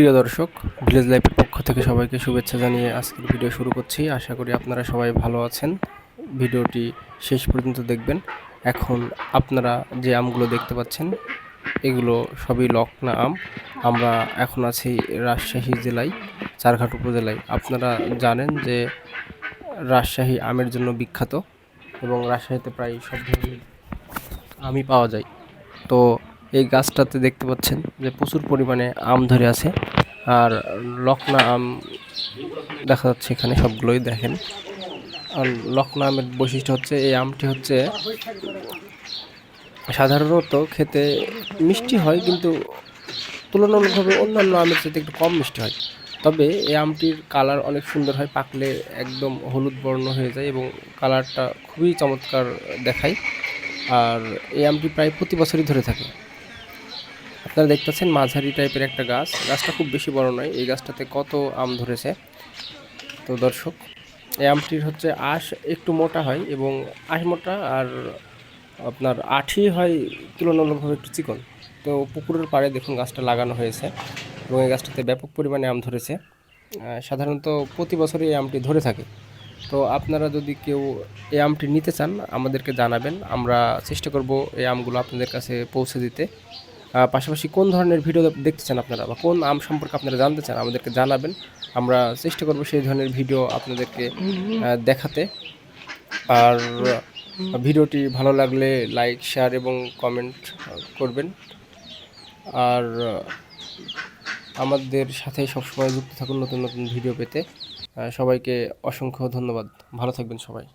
প্রিয় দর্শক ভিলেজ লাইফের পক্ষ থেকে সবাইকে শুভেচ্ছা জানিয়ে আজকের ভিডিও শুরু করছি। আশা করি আপনারা সবাই ভালো আছেন। ভিডিওটি শেষ পর্যন্ত দেখবেন। এখন আপনারা যে আমগুলো দেখতে পাচ্ছেন, এগুলো সবই লকনা আম। আমরা এখন আছি রাজশাহী জেলায়, চারঘাট উপজেলায়। আপনারা জানেন যে রাজশাহী আমের জন্য বিখ্যাত এবং রাজশাহীতে প্রায় সব ধরনের আমই পাওয়া যায়। তো এই গাছটাতে দেখতে পাচ্ছেন যে প্রচুর পরিমাণে আম ধরে আছে আর লকনা আম দেখা যাচ্ছে এখানে সবগুলোই দেখেন। আর লকনা আমের বৈশিষ্ট্য হচ্ছে এই আমটি হচ্ছে সাধারণত খেতে মিষ্টি হয় কিন্তু তুলনামূলকভাবে অন্যান্য আমের চাইতে একটু কম মিষ্টি হয়। তবে এই আমটির কালার অনেক সুন্দর হয়, পাকলে একদম হলুদ বর্ণ হয়ে যায় এবং কালারটা খুবই চমৎকার দেখায়। আর এই আমটি প্রায় প্রতি বছরই ধরে থাকে। আপনারা দেখতে পাচ্ছেন মাঝারি টাইপের একটা গাছ। গাছটা খুব বেশি বড় নয়, এই গাছটাতে কত আম ধরেছে। তো দর্শক, এই আমটির হচ্ছে আঁশ একটু মোটা হয় এবং আঁশ মোটা আর আপনার আঠি হয় তুলনামূলকভাবে একটু চিকন। তো পুকুরের পাড়ে দেখুন গাছটা লাগানো হয়েছে এবং এই গাছটাতে ব্যাপক পরিমাণে আম ধরেছে। সাধারণত প্রতি বছরই এই আমটি ধরে থাকে। তো আপনারা যদি কেউ এই আমটি নিতে চান, আমাদেরকে জানাবেন। আমরা চেষ্টা করব এই আমগুলো আপনাদের কাছে পৌঁছে দিতে। পাশাপাশি কোন ধরনের ভিডিও দেখতে চান আপনারা বা কোন আম সম্পর্কে আপনারা জানতে চান, আমাদেরকে জানাবেন। আমরা চেষ্টা করব সেই ধরনের ভিডিও আপনাদেরকে দেখাতে। আর ভিডিওটি ভালো লাগলে লাইক, শেয়ার এবং কমেন্ট করবেন। আর আমাদের সাথে সবসময় যুক্ত থাকুন নতুন নতুন ভিডিও পেতে। সবাইকে অসংখ্য ধন্যবাদ। ভালো থাকবেন সবাই।